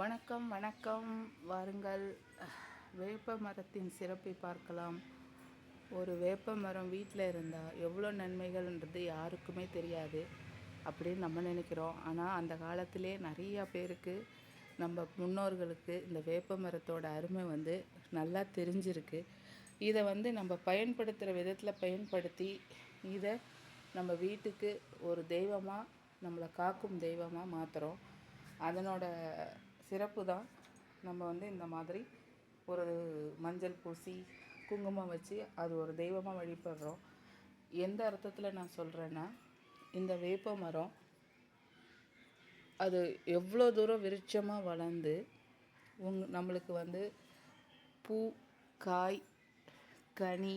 வணக்கம் வணக்கம். வாருங்கள். வேப்ப மரத்தின் சிறப்பை பார்க்கலாம். ஒரு வேப்ப மரம் வீட்டில் இருந்தால் எவ்வளோ நன்மைகள்ன்றது யாருக்குமே தெரியாது அப்படின்னு நம்ம நினைக்கிறோம். ஆனால் அந்த காலத்திலே நிறையா பேருக்கு நம்ம முன்னோர்களுக்கு இந்த வேப்ப மரத்தோட அருமை வந்து நல்லா தெரிஞ்சிருக்கு. இதை வந்து நம்ம பயன்படுத்துகிற விதத்தில் பயன்படுத்தி இதை நம்ம வீட்டுக்கு ஒரு தெய்வமாக நம்மளை காக்கும் தெய்வமாக மாற்றுறோம் அதனோட சிறப்பு தான் நம்ம வந்து இந்த மாதிரி ஒரு மஞ்சள் பூசி குங்குமம் வச்சு அது ஒரு தெய்வமாக வழிபடுறோம் எந்த அர்த்தத்தில் நான் சொல்கிறேன்னா இந்த வேப்ப மரம் அது எவ்வளோ தூரம் விருட்சமாக வளர்ந்து உங் நம்மளுக்கு வந்து பூ காய் கனி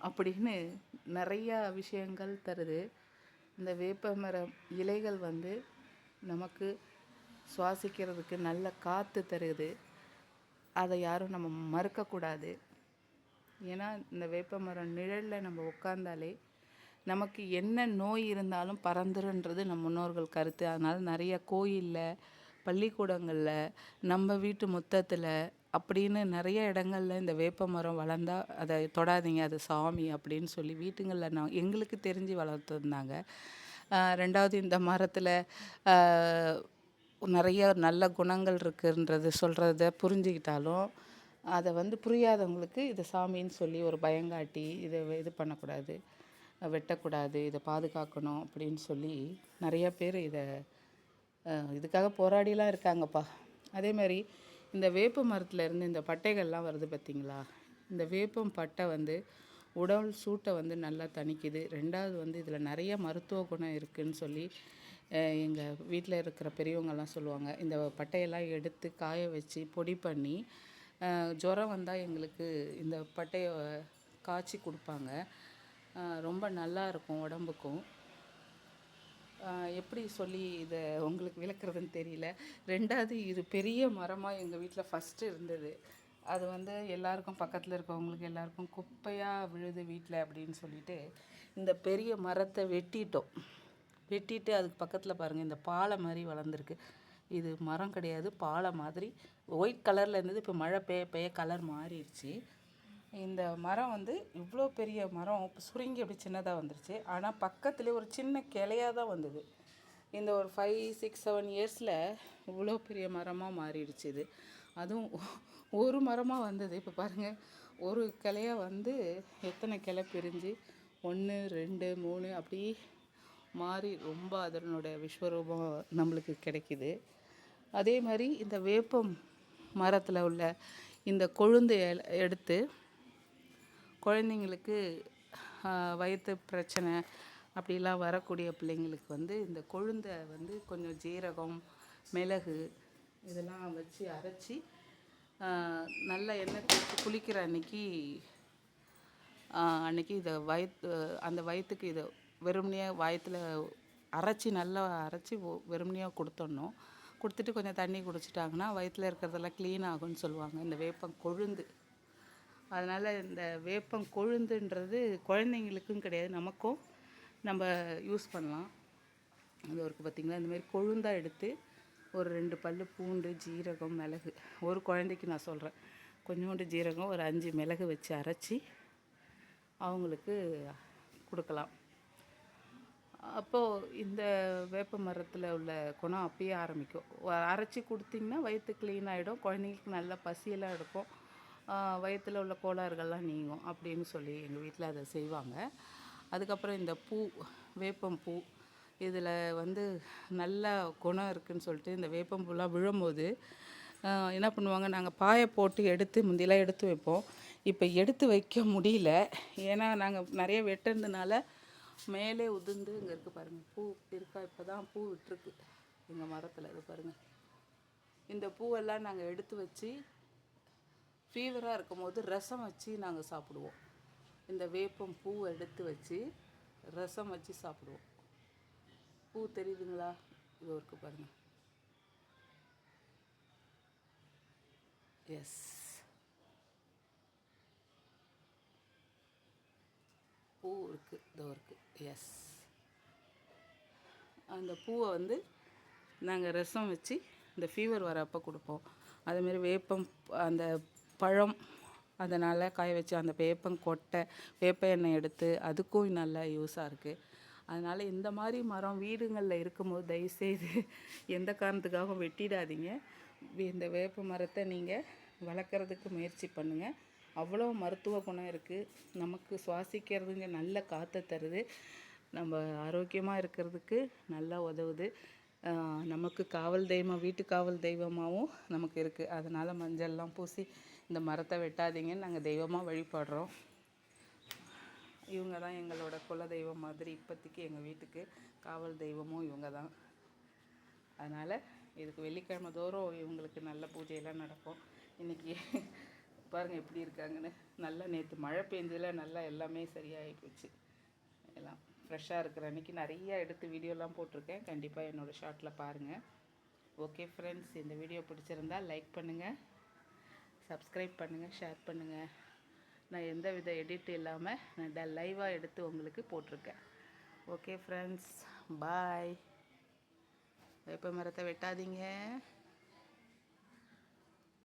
அப்படின்னு நிறையா விஷயங்கள் தருது. இந்த வேப்ப மரம் இலைகள் வந்து நமக்கு சுவாசிக்கிறதுக்கு நல்ல காற்று தருது. அதை யாரும் நம்ம மறுக்கக்கூடாது. ஏன்னா இந்த வேப்ப மரம் நிழலில் நம்ம உட்காந்தாலே நமக்கு என்ன நோய் இருந்தாலும் பறந்துருன்றது நம்ம முன்னோர்கள் கருத்து. அதனால் நிறைய கோயிலில் பள்ளிக்கூடங்களில் நம்ம வீட்டு முத்தத்தில் அப்படின்னு நிறைய இடங்களில் இந்த வேப்ப மரம் வளர்ந்தால் அதை தொடாதீங்க அது சாமி அப்படின்னு சொல்லி வீட்டுங்களில் நான் எங்களுக்கு தெரிஞ்சு வளர்த்துருந்தாங்க. ரெண்டாவது இந்த மரத்தில் நிறைய நல்ல குணங்கள் இருக்குன்றது சொல்கிறத புரிஞ்சுக்கிட்டாலும் அதை வந்து புரியாதவங்களுக்கு இது சாமின்னு சொல்லி ஒரு பயங்காட்டி இதை இது பண்ணக்கூடாது. வெட்டக்கூடாது இதை பாதுகாக்கணும் அப்படின்னு சொல்லி நிறைய பேர் இதை இதுக்காக போராடிலாம் இருக்காங்கப்பா. அதே மாதிரி இந்த வேப்ப மரத்தில் இருந்து இந்த பட்டைகள்லாம் வருது பார்த்திங்களா இந்த வேப்பம் பட்டை வந்து உடல் சூட்டை வந்து நல்லா தணிக்குது. ரெண்டாவது வந்து இதில் நிறைய மருத்துவ குணம் இருக்குதுன்னு சொல்லி எங்கள் வீட்டில் இருக்கிற பெரியவங்கள்லாம் சொல்லுவாங்க இந்த பட்டையெல்லாம் எடுத்து காய வச்சு பொடி பண்ணி ஜுரம் வந்தால் எங்களுக்கு இந்த பட்டையை காய்ச்சி கொடுப்பாங்க. ரொம்ப நல்லா இருக்கும் உடம்புக்கும். எப்படி சொல்லி இதை உங்களுக்கு விளக்குறதுன்னு தெரியல. ரெண்டாவது இது பெரிய மரமாக எங்கள் வீட்டில் ஃபஸ்ட்டு இருந்தது. அது வந்து எல்லாருக்கும் பக்கத்தில் இருக்கவங்களுக்கு எல்லாருக்கும் குப்பையாக விழுது வீட்டில் அப்படின்னு சொல்லிட்டு இந்த பெரிய மரத்தை வெட்டிட்டோம். வெட்டிட்டு அதுக்கு பக்கத்தில் பாருங்கள் இந்த பாலை மாதிரி வளர்ந்துருக்கு. இது மரம் கிடையாது பாலை மாதிரி. ஒயிட் கலரில் இருந்தது இப்போ மழை பெய்ய பெய்ய கலர் மாறிடுச்சு. இந்த மரம் வந்து இவ்வளோ பெரிய மரம் இப்போ சுருங்கி அப்படி சின்னதாக வந்துருச்சு. ஆனால் பக்கத்துலேயே ஒரு சின்ன கிளையாக தான் வந்தது. இந்த ஒரு ஃபைவ் சிக்ஸ் செவன் இயர்ஸில் இவ்வளோ பெரிய மரமாக மாறிடுச்சு இது. அதுவும் ஒரு மரமாக வந்தது. இப்போ பாருங்கள் ஒரு கிளையாக வந்து எத்தனை கிளை பிரிஞ்சு ஒன்று ரெண்டு மூணு அப்படி மாறி ரொம்ப அதனுடைய விஸ்வரூபம் நம்மளுக்கு கிடைக்கிது. அதே மாதிரி இந்த வேப்பம் மரத்தில் உள்ள இந்த கொழுந்து எடுத்து குழந்தைங்களுக்கு வயிற்று பிரச்சனை அப்படிலாம் வரக்கூடிய பிள்ளைங்களுக்கு வந்து இந்த கொழுந்தை வந்து கொஞ்சம் ஜீரகம் மிளகு இதெல்லாம் வச்சு அரைச்சி நல்ல எண்ணெய் தேய்ச்சி குளிக்கிற அன்னைக்கு அன்னைக்கு இதை வயிற்று அந்த வயிற்றுக்கு இதை வெறுமனையாக வாயத்தில் அரைச்சி நல்லா அரைச்சி வெறுமனையாக கொடுத்துடணும் கொடுத்துட்டு கொஞ்சம் தண்ணி குடிச்சிட்டாங்கன்னா வயிற்றில் இருக்கிறதெல்லாம் க்ளீன் ஆகும்னு சொல்லுவாங்க. இந்த வேப்பம் கொழுந்து. அதனால் இந்த வேப்பம் கொழுந்துன்றது குழந்தைங்களுக்கும் கிடையாது நமக்கும் நம்ம யூஸ் பண்ணலாம். அது ஒரு பார்த்திங்களா இந்தமாரி கொழுந்தாக எடுத்து ஒரு ரெண்டு பல் பூண்டு ஜீரகம் மிளகு ஒரு குழந்தைக்கு நான் சொல்கிறேன் கொஞ்சோண்டு ஜீரகம் ஒரு அஞ்சு மிளகு வச்சு அரைச்சி அவங்களுக்கு கொடுக்கலாம். அப்போது இந்த வேப்ப மரத்தில் உள்ள குணம் அப்பயே ஆரம்பிக்கும். அரைச்சி கொடுத்திங்கன்னா வயிற்று க்ளீன் ஆகிடும் குழந்தைங்களுக்கு நல்லா பசியெல்லாம் எடுக்கும். வயிற்றில் உள்ள கோளாறுகள்லாம் நீங்கும் அப்படின்னு சொல்லி எங்கள் வீட்டில் அதை செய்வாங்க. அதுக்கப்புறம் இந்த பூ வேப்பம் பூ இதில் வந்து நல்ல குணம் இருக்குதுன்னு சொல்லிட்டு இந்த வேப்பம்பூலாம் விழும்போது என்ன பண்ணுவாங்க நாங்கள் பாயை போட்டு எடுத்து முந்தியெல்லாம் எடுத்து வைப்போம். இப்போ எடுத்து வைக்க முடியல. ஏன்னா நாங்கள் நிறைய வெட்டுறதுனால மேலே உதிர்ந்து இங்கே இருக்குது பாருங்கள் பூ இருக்கா? இப்போ தான் பூ விட்டுருக்கு. எங்கள் மரத்தில் இது பாருங்கள் இந்த பூவெல்லாம் நாங்கள் எடுத்து வச்சு ஃபீவராக இருக்கும் போது ரசம் வச்சு நாங்கள் சாப்பிடுவோம். இந்த வேப்பம் பூ எடுத்து வச்சு ரசம் வச்சு சாப்பிடுவோம். பூ தெரியுதுங்களா? இது இருக்குது பாருங்கள் எஸ் பூ இருக்குது இதோ இருக்குது எஸ் அந்த பூவை வந்து நாங்கள் ரசம் வச்சு இந்த ஃபீவர் வரப்போ கொடுப்போம். அதேமாரி வேப்பம் அந்த பழம் அதனால் காய வச்சு அந்த வேப்பம் கொட்டை வேப்ப எண்ணெய் எடுத்து அதுக்கும் நல்லா யூஸாக இருக்குது அதனால் இந்த மாதிரி மரம் வீடுங்களில் இருக்கும்போது தயவுசெய்து எந்த காரணத்துக்காகவும் வெட்டிடாதீங்க. இந்த வேப்ப மரத்தை நீங்கள் வளர்க்குறதுக்கு முயற்சி பண்ணுங்கள் அவ்வளோ மருத்துவ குணம் இருக்குது நமக்கு சுவாசிக்கிறதுங்க நல்ல காற்றை தருது. நம்ம ஆரோக்கியமாக இருக்கிறதுக்கு நல்லா உதவுது. நமக்கு காவல் தெய்வம் வீட்டு காவல் தெய்வமாகவும் நமக்கு இருக்குது அதனால் மஞ்சள்லாம் பூசி இந்த மரத்தை வெட்டாதீங்கன்னு நாங்கள் தெய்வமாக வழிபடுறோம். இவங்க தான் எங்களோட குல தெய்வம் மாதிரி இப்போதைக்கு எங்கள் வீட்டுக்கு காவல் தெய்வமும் இவங்க தான். அதனால் இதுக்கு வெள்ளிக்கிழமை தோறும் இவங்களுக்கு நல்ல பூஜையெல்லாம் நடக்கும். இன்றைக்கி பாருங்கள் எப்படி இருக்காங்கன்னு. நல்லா நேற்று மழை பெஞ்சதில் நல்லா எல்லாமே சரியாகி போச்சு. எல்லாம் ஃப்ரெஷ்ஷாக இருக்கிற அன்றைக்கி நிறையா எடுத்து வீடியோலாம் போட்டிருக்கேன். கண்டிப்பாக என்னோடய ஷார்ட்டில் பாருங்கள் ஓகே ஃப்ரெண்ட்ஸ் இந்த வீடியோ பிடிச்சிருந்தா லைக் பண்ணுங்கள் சப்ஸ்கிரைப் பண்ணுங்கள் ஷேர் பண்ணுங்கள் நான் எந்த வித எடிட் இல்லாமல் நான் லைவாக எடுத்து உங்களுக்கு போட்டிருக்கேன். ஓகே ஃப்ரெண்ட்ஸ் பாய் வேப்ப மரத்தை வெட்டாதீங்க.